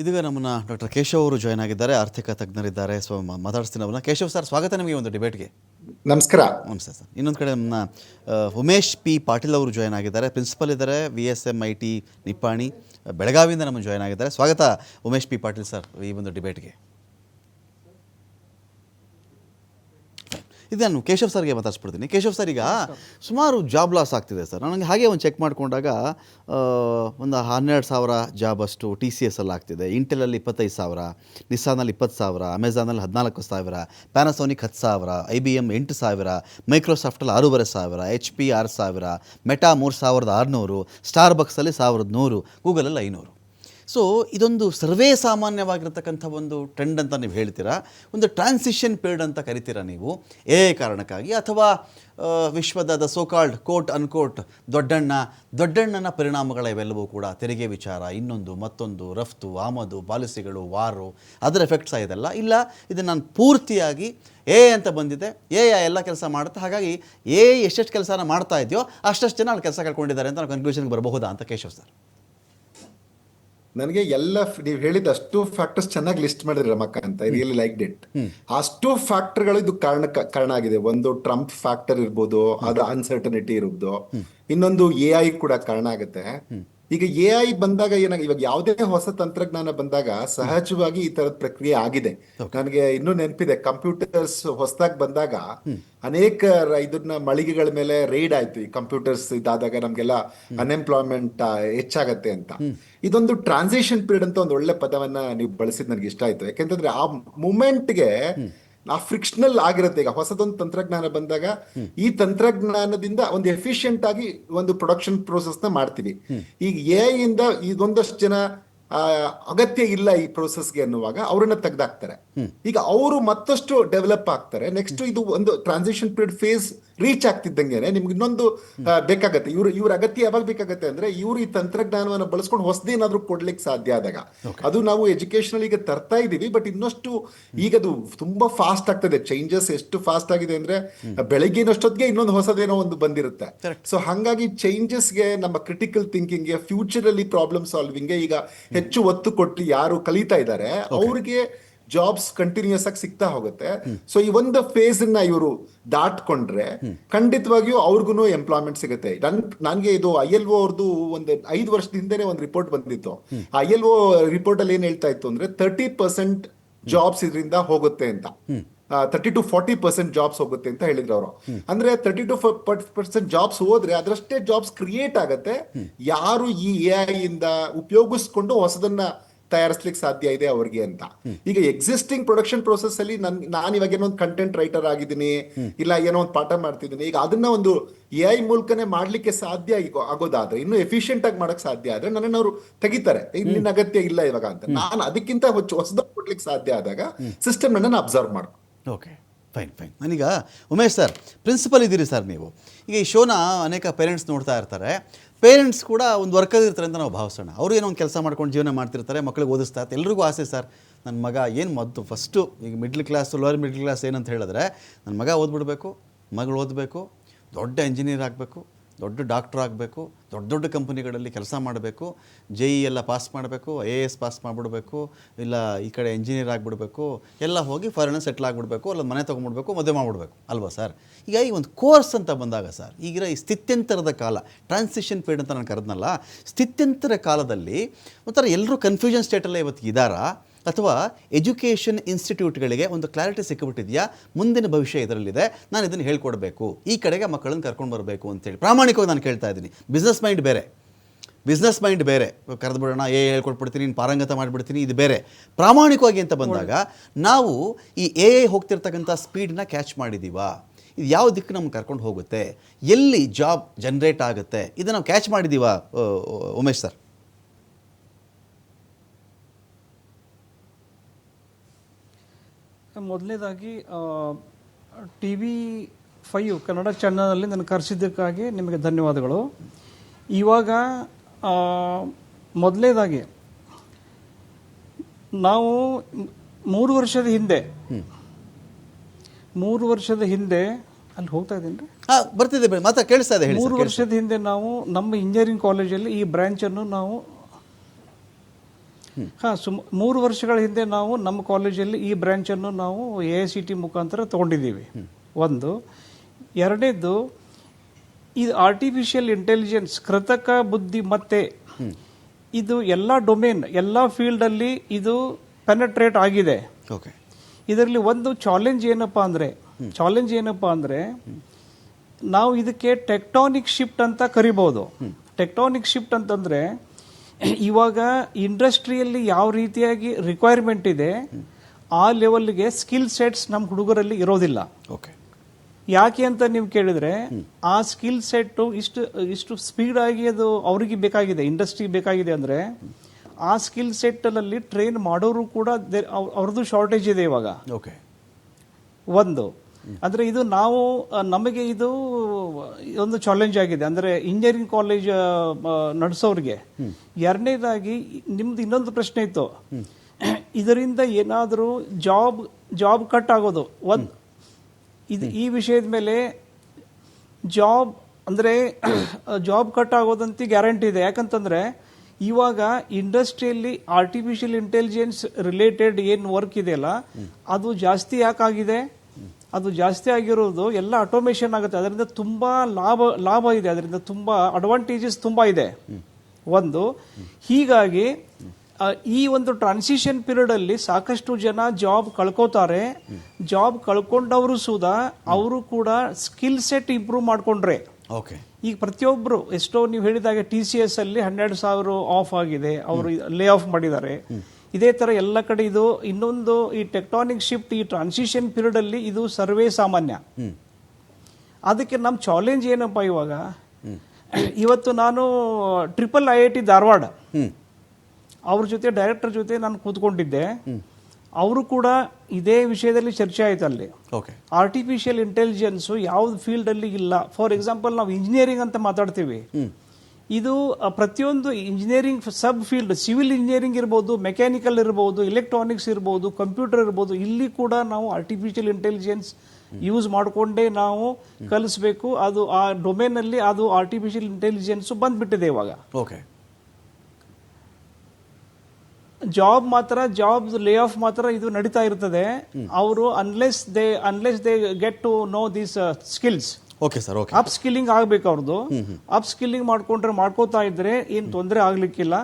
ಇದೀಗ ನಮ್ಮನ್ನ ಡಾಕ್ಟರ್ ಕೇಶವ್ ಅವರು ಜಾಯ್ನ್ ಆಗಿದ್ದಾರೆ ಆರ್ಥಿಕ ತಜ್ಞರಿದ್ದಾರೆ. ಸೊ ಮಾತಾಡಿಸ್ತೀನಿ ಅವ್ರನ್ನ ಕೇಶವ್ ಸರ್ ಸ್ವಾಗತ ನಿಮಗೆ ಒಂದು ಡಿಬೇಟ್ಗೆ ನಮಸ್ಕಾರ. ನಮಸ್ತೆ ಸರ್. ಇನ್ನೊಂದು ಕಡೆ ನಮ್ಮನ್ನ ಉಮೇಶ್ ಪಿ ಪಾಟೀಲ್ ಅವರು ಜಾಯ್ನ್ ಆಗಿದ್ದಾರೆ. ಪ್ರಿನ್ಸಿಪಲ್ ಇದ್ದಾರೆ V S M I T Nippani ಬೆಳಗಾವಿಯಿಂದ ನಮ್ಮ ಜಾಯ್ನ್ ಆಗಿದ್ದಾರೆ. ಸ್ವಾಗತ ಉಮೇಶ್ ಪಿ ಪಾಟೀಲ್ ಸರ್ ಈ ಒಂದು ಡಿಬೇಟ್ಗೆ ಇದು ನಾನು ಕೇಶವ್ ಸರ್ಗೆ ಮಾತಾಡ್ಸ್ಬಿಡ್ತೀನಿ. ಕೇಶವ್ ಸರ್ ಈಗ ಸುಮಾರು ಜಾಬ್ ಲಾಸ್ ಆಗ್ತಿದೆ ಸರ್. ನನಗೆ ಹಾಗೆ ಒಂದು ಚೆಕ್ ಮಾಡಿಕೊಂಡಾಗ ಒಂದು ಹನ್ನೆರಡು ಸಾವಿರ ಜಾಬ್ ಅಷ್ಟು ಟಿ ಸಿ ಎಸ್ ಅಲ್ಲಿ ಆಗ್ತಿದೆ. ಇಂಟೆಲಲ್ಲಿ ಇಪ್ಪತ್ತೈದು ಸಾವಿರ ನಿಸ್ಸಾನಲ್ಲಿ ಇಪ್ಪತ್ತು ಸಾವಿರ ಅಮೆಝಾನಲ್ಲಿ ಹದಿನಾಲ್ಕು ಸಾವಿರ ಪ್ಯಾನಾಸೋನಿಕ್ ಹತ್ತು ಸಾವಿರ ಐ ಬಿ ಎಂ ಎಂಟು ಸಾವಿರ ಮೈಕ್ರೋಸಾಫ್ಟಲ್ಲಿ ಆರೂವರೆ ಸಾವಿರ ಎಚ್ ಪಿ ಆರು ಸಾವಿರ ಮೆಟಾ ಮೂರು ಸಾವಿರದ ಆರುನೂರು ಸ್ಟಾರ್ಬಕ್ಸಲ್ಲಿ ಸಾವಿರದ ನೂರು ಗೂಗಲಲ್ಲಿ ಐನೂರು. ಸೊ ಇದೊಂದು ಸರ್ವೇ ಸಾಮಾನ್ಯವಾಗಿರ್ತಕ್ಕಂಥ ಒಂದು ಟ್ರೆಂಡ್ ಅಂತ ನೀವು ಹೇಳ್ತೀರಾ? ಒಂದು ಟ್ರಾನ್ಸಿಷನ್ ಪೀರಿಯಡ್ ಅಂತ ಕರಿತೀರಾ ನೀವು? ಏ ಕಾರಣಕ್ಕಾಗಿ ಅಥವಾ ವಿಶ್ವದ the so called quote unquote ದೊಡ್ಡಣ್ಣ, ದೊಡ್ಡಣ್ಣನ ಪರಿಣಾಮಗಳ ಇವೆಲ್ಲವೂ ಕೂಡ ತೆರಿಗೆ ವಿಚಾರ, ಇನ್ನೊಂದು, ಮತ್ತೊಂದು, ರಫ್ತು, ಆಮದು, ಪಾಲಿಸಿಗಳು, ವಾರು, ಅದರ ಎಫೆಕ್ಟ್ಸ್ ಆಗಿದೆಲ್ಲ ಇಲ್ಲ, ಇದು ನಾನು ಪೂರ್ತಿಯಾಗಿ ಎ ಅಂತ ಬಂದಿದೆ. ಎ ಎಲ್ಲ ಕೆಲಸ ಮಾಡುತ್ತೆ. ಹಾಗಾಗಿ ಎ ಎಷ್ಟೆಷ್ಟು ಕೆಲಸನ ಮಾಡ್ತಾ ಇದೆಯೋ ಅಷ್ಟಷ್ಟು ಜನ ಅಲ್ಲಿ ಕೆಲಸ ಕಳ್ಕೊಂಡಿದ್ದಾರೆ ಅಂತ ನಾವು ಕನ್ಕ್ಲೂಷನ್ಗೆ ಬರಬಹುದಾ ಅಂತ ಕೇಶವ್ ಸರ್? ನನಗೆ ಎಲ್ಲ ನೀವು ಹೇಳಿದ ಅಷ್ಟು ಫ್ಯಾಕ್ಟರ್ಸ್ ಚೆನ್ನಾಗಿ ಲಿಸ್ಟ್ ಮಾಡಿದ್ರಿ ರಮಕ್ಕ ಅಂತ. ಐ ರಿಯಲಿ ಲೈಕ್ ಡಿಟ್ ಅಷ್ಟು ಫ್ಯಾಕ್ಟರ್ಗಳು ಇದು ಕಾರಣ ಕಾರಣ ಆಗಿದೆ. ಒಂದು ಟ್ರಂಪ್ ಫ್ಯಾಕ್ಟರ್ ಇರ್ಬೋದು ಅದು ಅನ್ಸರ್ಟನಿಟಿ ಇರ್ಬೋದು ಇನ್ನೊಂದು ಎ ಐ ಕೂಡ ಕಾರಣ ಆಗುತ್ತೆ. ಈಗ ಎ ಐ ಬಂದಾಗ ಏನಾಗ ಇವಾಗ ಯಾವುದೇ ಹೊಸ ತಂತ್ರಜ್ಞಾನ ಬಂದಾಗ ಸಹಜವಾಗಿ ಈ ತರದ ಪ್ರಕ್ರಿಯೆ ಆಗಿದೆ. ನನಗೆ ಇನ್ನೂ ನೆನಪಿದೆ ಕಂಪ್ಯೂಟರ್ಸ್ ಹೊಸದಾಗಿ ಬಂದಾಗ ಅನೇಕ ಇದನ್ನ ಮಳಿಗೆಗಳ ಮೇಲೆ ರೇಡ್ ಆಯ್ತು. ಈ ಕಂಪ್ಯೂಟರ್ಸ್ ಇದಾದಾಗ ನಮ್ಗೆಲ್ಲ ಅನ್ಎಂಪ್ಲಾಯ್ಮೆಂಟ್ ಹೆಚ್ಚಾಗತ್ತೆ ಅಂತ. ಇದೊಂದು ಟ್ರಾನ್ಸಿಷನ್ ಪೀರಿಯಡ್ ಅಂತ ಒಂದು ಒಳ್ಳೆ ಪದವನ್ನ ನೀವು ಬಳಸಿದ್ ನನಗೆ ಇಷ್ಟ ಆಯ್ತು. ಯಾಕೆಂತಂದ್ರೆ ಆ ಮೂಮೆಂಟ್ಗೆ ಆ ಫ್ರಿಕ್ಷನಲ್ ಆಗಿರುತ್ತೆ. ಈಗ ಹೊಸದೊಂದು ತಂತ್ರಜ್ಞಾನ ಬಂದಾಗ ಈ ತಂತ್ರಜ್ಞಾನದಿಂದ ಒಂದು ಎಫಿಷಿಯಂಟ್ ಆಗಿ ಒಂದು ಪ್ರೊಡಕ್ಷನ್ ಪ್ರೋಸೆಸ್ನ ಮಾಡ್ತೀವಿ. ಈಗ ಎ ಇಂದ ಇದೊಂದಷ್ಟು ಜನ ಅಗತ್ಯ ಇಲ್ಲ ಈ ಪ್ರೋಸೆಸ್ಗೆ ಅನ್ನುವಾಗ ಅವ್ರನ್ನ ತೆಗ್ದಾಕ್ತಾರೆ. ಈಗ ಅವರು ಮತ್ತಷ್ಟು ಡೆವಲಪ್ ಆಗ್ತಾರೆ. ನೆಕ್ಸ್ಟ್ ಇದು ಒಂದು ಟ್ರಾನ್ಸಿಷನ್ ಪೀರಿಯಡ್ ಫೇಸ್ ರೀಚ್ ಆಗ್ತಿದ್ದಂಗೆ ನಿಮ್ಗೆ ಇನ್ನೊಂದು ಬೇಕಾಗತ್ತೆ. ಇವ್ರ ಇವ್ರ ಅಗತ್ಯ ಯಾವಾಗ ಬೇಕಾಗತ್ತೆ ಅಂದ್ರೆ ಇವ್ರು ಈ ತಂತ್ರಜ್ಞಾನವನ್ನು ಬಳಸ್ಕೊಂಡು ಹೊಸದೇನಾದ್ರೂ ಕೊಡ್ಲಿಕ್ಕೆ ಸಾಧ್ಯ ಆದಾಗ. ಅದು ನಾವು ಎಜುಕೇಶನಲ್ ಈಗ ತರ್ತಾ ಇದೀವಿ ಬಟ್ ಇನ್ನಷ್ಟು ಈಗ ಅದು ತುಂಬಾ ಫಾಸ್ಟ್ ಆಗ್ತದೆ. ಚೇಂಜಸ್ ಎಷ್ಟು ಫಾಸ್ಟ್ ಆಗಿದೆ ಅಂದ್ರೆ ಬೆಳಗ್ಗಿನಷ್ಟೊತ್ತಿಗೆ ಇನ್ನೊಂದು ಹೊಸದೇನೋ ಒಂದು ಬಂದಿರುತ್ತೆ. ಸೊ ಹಂಗಾಗಿ ಚೇಂಜಸ್ಗೆ ನಮ್ಮ ಕ್ರಿಟಿಕಲ್ ಥಿಂಕಿಂಗ್ಗೆ ಫ್ಯೂಚರ್ ಅಲ್ಲಿ ಪ್ರಾಬ್ಲಮ್ ಸಾಲ್ವಿಂಗ್ಗೆ ಈಗ ಹೆಚ್ಚು ಒತ್ತು ಕೊಟ್ಟು ಯಾರು ಕಲಿತಾ ಇದ್ದಾರೆ ಅವ್ರಿಗೆ ಜಾಬ್ಸ್ ಕಂಟಿನ್ಯೂಸ್ ಆಗಿ ಸಿಗ್ತಾ ಹೋಗುತ್ತೆ. ಸೊ ಈ ಒಂದು ಫೇಸ್ನ ಇವರು ದಾಟ್ಕೊಂಡ್ರೆ ಖಂಡಿತವಾಗಿಯೂ ಅವ್ರಿಗೂ ಎಂಪ್ಲಾಯ್ಮೆಂಟ್ ಸಿಗುತ್ತೆ. ನನ್, ನನ್ಗೆ ಇದು ಐ ಎಲ್ ಒ ಅವ್ರದ್ದು ಒಂದು ಐದು ವರ್ಷದ ಹಿಂದೆನೆ ಒಂದು ರಿಪೋರ್ಟ್ ಬಂದಿತ್ತು. ಐ ಎಲ್ ಒ ರಿಪೋರ್ಟ್ ಅಲ್ಲಿ ಏನ್ ಹೇಳ್ತಾ ಇತ್ತು ಅಂದ್ರೆ ತರ್ಟಿ ಪರ್ಸೆಂಟ್ ಜಾಬ್ಸ್ ಇದರಿಂದ ಹೋಗುತ್ತೆ ಅಂತ. Thirty to forty percent jobs ಹೋಗುತ್ತೆ ಅಂತ ಹೇಳಿದ್ರು ಅವರು. ಅಂದ್ರೆ ತರ್ಟಿ ಟು ಪರ್ಸೆಂಟ್ ಜಾಬ್ಸ್ ಹೋದ್ರೆ ಅದರಷ್ಟೇ ಜಾಬ್ಸ್ ಕ್ರಿಯೇಟ್ ಆಗತ್ತೆ. ಯಾರು ಈ ಎ ಇಂದ ಉಪಯೋಗಿಸ್ಕೊಂಡು ಹೊಸದನ್ನ ತಯಾರಿಸ್ಲಿಕ್ಕೆ ಸಾಧ್ಯ ಇದೆ ಅವ್ರಿಗೆ ಅಂತ. ಈಗ ಎಕ್ಸಿಸ್ಟಿಂಗ್ ಪ್ರೊಡಕ್ಷನ್ ಪ್ರೊಸೆಸ್ ಅಲ್ಲಿ ನನ್, ನಾನು ಇವಾಗ ಏನೋ ಒಂದು ಕಂಟೆಂಟ್ ರೈಟರ್ ಆಗಿದ್ದೀನಿ, ಇಲ್ಲ ಏನೋ ಒಂದು ಪಾಠ ಮಾಡ್ತಿದ್ದೀನಿ, ಈಗ ಅದನ್ನ ಒಂದು ಎ ಐ ಮೂಲಕನೇ ಮಾಡ್ಲಿಕ್ಕೆ ಸಾಧ್ಯ ಆಗೋದಾದ್ರೆ, ಇನ್ನು ಎಫಿಷಿಯಂಟ್ ಆಗಿ ಮಾಡಕ್ ಸಾಧ್ಯ ಆದ್ರೆ ನನ್ನನ್ನು ಅವರು ತೆಗಿತಾರೆ. ನಿನ್ನ ಅಗತ್ಯ ಇಲ್ಲ ಇವಾಗ ಅಂತ. ನಾನು ಅದಕ್ಕಿಂತ ಹೊಸದಾಗಿ ಕೊಡ್ಲಿಕ್ಕೆ ಸಾಧ್ಯ ಆದಾಗ ಸಿಸ್ಟಮ್ ನನ್ನ ಅಬ್ಸರ್ವ್ ಮಾಡು. ಓಕೆ ಫೈನ್ ಫೈನ್ ನನೀಗ ಉಮೇಶ್ ಸರ್ ಪ್ರಿನ್ಸಿಪಲ್ ಇದ್ದೀರಿ ಸರ್ ನೀವು. ಈಗ ಈ ಶೋನ ಅನೇಕ ಪೇರೆಂಟ್ಸ್ ನೋಡ್ತಾ ಇರ್ತಾರೆ. ಪೇರೆಂಟ್ಸ್ ಕೂಡ ಒಂದು ವರ್ಕಲ್ಲಿ ಇರ್ತಾರೆ ಅಂತ ನಾವು ಭಾವಿಸೋಣ. ಅವರು ಏನೋ ಒಂದು ಕೆಲಸ ಮಾಡ್ಕೊಂಡು ಜೀವನ ಮಾಡ್ತಿರ್ತಾರೆ ಮಕ್ಕಳಿಗೆ ಓದಿಸ್ತಾ ಇರ್ತಾರೆ. ಎಲ್ರಿಗೂ ಆಸೆ ಸರ್ ನನ್ನ ಮಗ ಏನು ಮದ್ದು ಫಸ್ಟು ಈಗ middle class lower middle class ಏನಂತ ಹೇಳಿದ್ರೆ ನನ್ನ ಮಗ ಓದ್ಬಿಡ್ಬೇಕು, ಮಗಳು ಓದಬೇಕು, ದೊಡ್ಡ ಇಂಜಿನಿಯರ್ ಆಗಬೇಕು ದೊಡ್ಡ ಡಾಕ್ಟ್ರ್ ಆಗಬೇಕು, ದೊಡ್ಡ ದೊಡ್ಡ ಕಂಪನಿಗಳಲ್ಲಿ ಕೆಲಸ ಮಾಡಬೇಕು ಜೆ ಇ ಎಲ್ಲ ಪಾಸ್ ಮಾಡಬೇಕು ಎ ಎಸ್ ಪಾಸ್ ಮಾಡಿಬಿಡ್ಬೇಕು, ಇಲ್ಲ ಈ ಕಡೆ ಇಂಜಿನಿಯರ್ ಆಗಿಬಿಡಬೇಕು, ಎಲ್ಲ ಹೋಗಿ ಫಾರಿನ್ ಸೆಟ್ಲ್ ಆಗಿಬಿಡ್ಬೇಕು ಅಲ್ಲ ಮನೆ ತೊಗೊಂಡ್ಬಿಡ್ಬೇಕು, ಮದುವೆ ಮಾಡಿಬಿಡ್ಬೇಕು. ಅಲ್ವಾ ಸರ್? ಈಗ ಈ ಒಂದು ಕೋರ್ಸ್ ಅಂತ ಬಂದಾಗ ಸರ್ ಈಗಿರ ಈ ಸ್ಥಿತ್ಯಂತರದ ಕಾಲ ಟ್ರಾನ್ಸಿಷನ್ ಪೀರಿಯಡ್ ಅಂತ ನಾನು ಕರೆದ್ನಲ್ಲ, ಸ್ಥಿತ್ಯಂತರ ಕಾಲದಲ್ಲಿ ಒಂಥರ ಎಲ್ಲರೂ ಕನ್ಫ್ಯೂಷನ್ ಸ್ಟೇಟಲ್ಲೇ ಇವತ್ತು ಇದ್ದಾರಾ ಅಥವಾ ಎಜುಕೇಷನ್ ಇನ್ಸ್ಟಿಟ್ಯೂಟ್ಗಳಿಗೆ ಒಂದು ಕ್ಲಾರಿಟಿ ಸಿಕ್ಕಿಬಿಟ್ಟಿದೆಯಾ? ಮುಂದಿನ ಭವಿಷ್ಯ ಇದರಲ್ಲಿದೆ. ನಾನು ಇದನ್ನು ಹೇಳ್ಕೊಡ್ಬೇಕು. ಈ ಕಡೆಗೆ ಮಕ್ಕಳನ್ನು ಕರ್ಕೊಂಡು ಬರಬೇಕು ಅಂತೇಳಿ. ಪ್ರಾಮಾಣಿಕವಾಗಿ ನಾನು ಕೇಳ್ತಾ ಇದ್ದೀನಿ. ಬಿಸ್ನೆಸ್ ಮೈಂಡ್ ಬೇರೆ. ಬಿಸ್ನೆಸ್ ಮೈಂಡ್ ಬೇರೆ. ಕರೆದು ಬಿಡೋಣ ಏ, ಹೇಳ್ಕೊಟ್ಬಿಡ್ತೀನಿ, ನೀನು ಪಾರಂಗತ ಮಾಡಿಬಿಡ್ತೀನಿ, ಇದು ಬೇರೆ. ಪ್ರಾಮಾಣಿಕವಾಗಿ ಅಂತ ಬಂದಾಗ ನಾವು ಈ ಎ ಐ ಹೋಗ್ತಿರ್ತಕ್ಕಂಥ ಸ್ಪೀಡನ್ನ ಕ್ಯಾಚ್ ಮಾಡಿದ್ದೀವಾ ಇದು ಯಾವ ದಿಕ್ಕು ನಮ್ಗೆ ಕರ್ಕೊಂಡು ಹೋಗುತ್ತೆ? ಎಲ್ಲಿ ಜಾಬ್ ಜನ್ರೇಟ್ ಆಗುತ್ತೆ? ಇದನ್ನು ನಾವು ಕ್ಯಾಚ್ ಮಾಡಿದ್ದೀವಾ ಉಮೇಶ್ ಸರ್? ಮೊದಲನೇದಾಗಿ ಟಿ ವಿ ಫೈವ್ ಕನ್ನಡ ಚಾನಲಲ್ಲಿ ನನ್ನ ಕರೆಸಿದ್ದಕ್ಕಾಗಿ ನಿಮಗೆ ಧನ್ಯವಾದಗಳು. ಇವಾಗ ಮೊದಲನೇದಾಗಿ ನಾವು ಮೂರು ವರ್ಷದ ಹಿಂದೆ ಮೂರು ವರ್ಷದ ಹಿಂದೆ ಅಲ್ಲಿ ಹೋಗ್ತಾ ಇದ್ದೀನಿ ಬರ್ತಿದ್ದೆ ಹಾಂ ಬರ್ತಿದೆ ಬೆ- ಮಾತಾ ಕೇಳಿಸ್ತಾ ಇದೆ. ಮೂರು ವರ್ಷದ ಹಿಂದೆ ನಾವು ನಮ್ಮ ಇಂಜಿನಿಯರಿಂಗ್ ಕಾಲೇಜಲ್ಲಿ ಈ ಬ್ರ್ಯಾಂಚನ್ನು ನಾವು ಹಾಂ ಸುಮ್ ಮೂರು ವರ್ಷಗಳ ಹಿಂದೆ ನಾವು ನಮ್ಮ ಕಾಲೇಜಲ್ಲಿ ಈ ಬ್ರ್ಯಾಂಚನ್ನು ನಾವು ಎ ಐ ಸಿ ಟಿ ಮುಖಾಂತರ ತೊಗೊಂಡಿದ್ದೀವಿ. ಒಂದು. ಎರಡನೇದು ಇದು ಆರ್ಟಿಫಿಷಿಯಲ್ ಇಂಟೆಲಿಜೆನ್ಸ್ ಕೃತಕ ಬುದ್ಧಿಮತ್ತೆ ಇದು ಎಲ್ಲ ಡೊಮೇನ್ ಎಲ್ಲ ಫೀಲ್ಡಲ್ಲಿ ಇದು ಪೆನೆಟ್ರೇಟ್ ಆಗಿದೆ. ಓಕೆ ಇದರಲ್ಲಿ ಒಂದು ಚಾಲೆಂಜ್ ಏನಪ್ಪಾ ಅಂದರೆ ಚಾಲೆಂಜ್ ಏನಪ್ಪಾ ಅಂದರೆ ನಾವು ಇದಕ್ಕೆ ಟೆಕ್ಟಾನಿಕ್ ಶಿಫ್ಟ್ ಅಂತ ಕರಿಬೋದು. ಟೆಕ್ಟಾನಿಕ್ ಶಿಫ್ಟ್ ಅಂತಂದರೆ ಇವಾಗ ಇಂಡಸ್ಟ್ರಿಯಲ್ಲಿ ಯಾವ ರೀತಿಯಾಗಿ ರಿಕ್ವೈರ್ಮೆಂಟ್ ಇದೆ ಆ ಲೆವೆಲ್ಗೆ ಸ್ಕಿಲ್ ಸೆಟ್ಸ್ ನಮ್ಮ ಹುಡುಗರಲ್ಲಿ ಇರೋದಿಲ್ಲ. ಓಕೆ ಯಾಕೆ ಅಂತ ನೀವು ಕೇಳಿದ್ರೆ ಆ ಸ್ಕಿಲ್ ಸೆಟ್ಟು ಇಷ್ಟು ಇಷ್ಟು ಸ್ಪೀಡ್ ಆಗಿ ಅದು ಅವರಿಗೆ ಬೇಕಾಗಿದೆ ಇಂಡಸ್ಟ್ರಿಗೆ ಬೇಕಾಗಿದೆ ಅಂದ್ರೆ ಆ ಸ್ಕಿಲ್ ಸೆಟ್ಟಲ್ಲಿ ಟ್ರೈನ್ ಮಾಡೋರು ಕೂಡ ಅವ್ರದ್ದು ಶಾರ್ಟೇಜ್ ಇದೆ ಇವಾಗ. ಓಕೆ ಒಂದು ಅಂದ್ರೆ ಇದು ನಾವು ನಮಗೆ ಇದು ಒಂದು ಚಾಲೆಂಜ್ ಆಗಿದೆ. ಅಂದ್ರೆ ಇಂಜಿನಿಯರಿಂಗ್ ಕಾಲೇಜ್ ನಡೆಸೋರಿಗೆ ಎರಡನೇದಾಗಿ ನಿಮ್ದು ಇನ್ನೊಂದು ಪ್ರಶ್ನೆ ಇತ್ತು. ಇದರಿಂದ ಏನಾದರೂ ಜಾಬ್ ಜಾಬ್ ಕಟ್ ಆಗೋದು. ಒಂದು ಇದು ಈ ವಿಷಯದ ಮೇಲೆ ಜಾಬ್ ಅಂದರೆ ಜಾಬ್ ಕಟ್ ಆಗೋದಂತ ಗ್ಯಾರಂಟಿ ಇದೆ. ಯಾಕಂತಂದ್ರೆ ಇವಾಗ ಇಂಡಸ್ಟ್ರಿಯಲ್ಲಿ ಆರ್ಟಿಫಿಷಿಯಲ್ ಇಂಟೆಲಿಜೆನ್ಸ್ ರಿಲೇಟೆಡ್ ಏನು ವರ್ಕ್ ಇದೆಯಲ್ಲ ಅದು ಜಾಸ್ತಿ ಯಾಕಾಗಿದೆ? ಅದು ಜಾಸ್ತಿ ಆಗಿರೋದು ಎಲ್ಲ ಆಟೋಮೇಷನ್ ಆಗುತ್ತೆ. ಅದರಿಂದ ತುಂಬಾ ಲಾಭ ಲಾಭ ಇದೆ. ಅದರಿಂದ ತುಂಬಾ ಅಡ್ವಾಂಟೇಜಸ್ ತುಂಬಾ ಇದೆ. ಒಂದು ಹೀಗಾಗಿ ಈ ಒಂದು ಟ್ರಾನ್ಸಿಷನ್ ಪೀರಿಯಡ್ ಅಲ್ಲಿ ಸಾಕಷ್ಟು ಜನ ಜಾಬ್ ಕಳ್ಕೋತಾರೆ. ಜಾಬ್ ಕಳ್ಕೊಂಡವರು ಸುದ ಅವರು ಕೂಡ ಸ್ಕಿಲ್ ಸೆಟ್ ಇಂಪ್ರೂವ್ ಮಾಡ್ಕೊಂಡ್ರೆ. ಓಕೆ ಈಗ ಪ್ರತಿಯೊಬ್ಬರು ಎಷ್ಟೋ ನೀವು ಹೇಳಿದಾಗ ಟಿ ಸಿ ಎಸ್ ಅಲ್ಲಿ ಹನ್ನೆರಡು ಸಾವಿರ ಆಫ್ ಆಗಿದೆ. ಅವರು ಲೇ ಆಫ್ ಮಾಡಿದ್ದಾರೆ. ಇದೇ ಥರ ಎಲ್ಲ ಕಡೆ ಇದು ಇನ್ನೊಂದು ಈ ಟೆಕ್ಟಾನಿಕ್ ಶಿಫ್ಟ್ ಈ ಟ್ರಾನ್ಸಿಷನ್ ಪೀರಿಯಡಲ್ಲಿ ಇದು ಸರ್ವೇ ಸಾಮಾನ್ಯ. ಅದಕ್ಕೆ ನಮ್ಮ ಚಾಲೆಂಜ್ ಏನಪ್ಪ ಇವಾಗ? ಇವತ್ತು ನಾನು triple I I T Dharwad. ಅವ್ರ ಜೊತೆ ಡೈರೆಕ್ಟರ್ ಜೊತೆ ನಾನು ಕೂತ್ಕೊಂಡಿದ್ದೆ. ಅವರು ಕೂಡ ಇದೇ ವಿಷಯದಲ್ಲಿ ಚರ್ಚೆ ಆಯ್ತು ಅಲ್ಲಿ. ಓಕೆ. ಆರ್ಟಿಫಿಷಿಯಲ್ ಇಂಟೆಲಿಜೆನ್ಸ್ ಯಾವ್ದು ಫೀಲ್ಡ್ ಅಲ್ಲಿ ಇಲ್ಲ. ಫಾರ್ ಎಕ್ಸಾಂಪಲ್ ನಾವು ಇಂಜಿನಿಯರಿಂಗ್ ಅಂತ ಮಾತಾಡ್ತೀವಿ. ಇದು ಪ್ರತಿಯೊಂದು engineering sub field civil engineering ಇರ್ಬೋದು ಮೆಕ್ಯಾನಿಕಲ್ ಇರ್ಬೋದು ಎಲೆಕ್ಟ್ರಾನಿಕ್ಸ್ ಇರ್ಬೋದು ಕಂಪ್ಯೂಟರ್ ಇರ್ಬೋದು ಇಲ್ಲಿ ಕೂಡ ನಾವು ಆರ್ಟಿಫಿಷಿಯಲ್ ಇಂಟೆಲಿಜೆನ್ಸ್ ಯೂಸ್ ಮಾಡಿಕೊಂಡೇ ನಾವು ಕಲಿಸ್ಬೇಕು. ಅದು ಆ ಡೊಮೇನಲ್ಲಿ ಅದು ಆರ್ಟಿಫಿಷಿಯಲ್ ಇಂಟೆಲಿಜೆನ್ಸ್ ಬಂದ್ಬಿಟ್ಟಿದೆ ಇವಾಗ. ಓಕೆ ಜಾಬ್ ಮಾತ್ರ ಜಾಬ್ ಲೇ ಆಫ್ ಮಾತ್ರ ಇದು ನಡೀತಾ ಇರ್ತದೆ. ಅವರು unless they unless they get to know these skills okay sir okay up skilling ಆಗ್ಬೇಕು ಅವ್ರದ್ದು ಅಪ್ ಸ್ಕಿಲ್ಲಿಂಗ್ ಮಾಡ್ಕೊಂಡ್ರೆ ಮಾಡ್ಕೋತಾ ಇದ್ರೆ ಏನ್ ತೊಂದರೆ ಆಗ್ಲಿಕ್ಕಿಲ್ಲ.